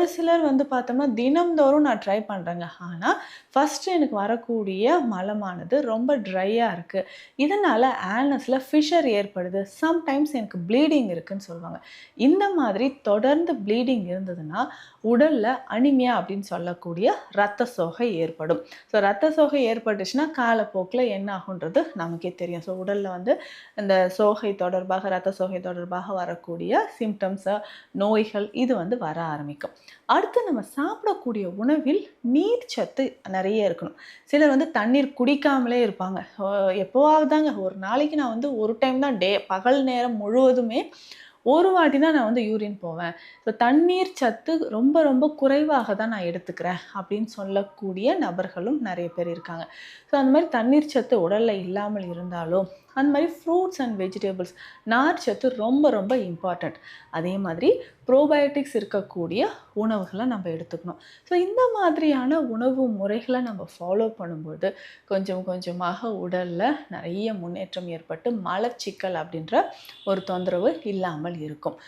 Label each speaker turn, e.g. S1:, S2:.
S1: ஒரு சிலர் வந்து பார்த்தோம்னா தினம்தோறும் நான் ட்ரை பண்ணுறேங்க ஆனால் ஃபஸ்ட்டு எனக்கு வரக்கூடிய மலமானது ரொம்ப ட்ரையாக இருக்குது இதனால் ஆனஸில் ஃபிஷர் ஏற்படுது. சம்டைம்ஸ் எனக்கு ப்ளீடிங் இருக்குன்னு சொல்லுவாங்க. இந்த மாதிரி தொடர்ந்து ப்ளீடிங் இருந்ததுன்னா உடலில் அனிமியா அப்படின்னு சொல்லக்கூடிய ரத்த சோகை ஏற்படும். ஸோ ரத்த சோகை ஏற்பட்டுச்சுன்னா காலப்போக்கில் என்ன ஆகுன்றது நமக்கே தெரியும். ஸோ உடலில் வந்து இந்த சோகை தொடர்பாக ரத்த சோகை தொடர்பாக வரக்கூடிய சிம்டம்ஸை நோய்கள் இது வந்து வர ஆரம்பிக்கும். அடுத்து நம்ம சாப்பிடக்கூடிய உணவில் நீர் சத்து நிறைய இருக்கணும். சிலர் வந்து தண்ணீர் குடிக்காமலே இருப்பாங்க. எப்போவாவது தாங்க ஒரு நாளைக்கு நான் வந்து ஒரு டைம் தான் டே பகல் நேரம் முழுவதுமே ஒரு வாட்டி தான் நான் வந்து யூரின் போவேன். ஸோ தண்ணீர் சத்து ரொம்ப ரொம்ப குறைவாக தான் நான் எடுத்துக்கிறேன் அப்படின்னு சொல்லக்கூடிய நபர்களும் நிறைய பேர் இருக்காங்க. ஸோ அந்த மாதிரி தண்ணீர் சத்து உடலில் இல்லாமல் இருந்தாலும் அந்த மாதிரி ஃப்ரூட்ஸ் அண்ட் வெஜிடபிள்ஸ் நார் சத்து ரொம்ப ரொம்ப இம்பார்ட்டண்ட் அதே மாதிரி ப்ரோபயோட்டிக்ஸ் இருக்கக்கூடிய உணவுகளை நம்ம எடுத்துக்கணும். ஸோ இந்த மாதிரியான உணவு முறைகளை நம்ம ஃபாலோ பண்ணும்போது கொஞ்சம் கொஞ்சமாக உடலில் நிறைய முன்னேற்றம் ஏற்பட்டு மலச்சிக்கல் அப்படின்ற ஒரு தொந்தரவு இல்லாமல் இல்லாமல் இருக்கும்.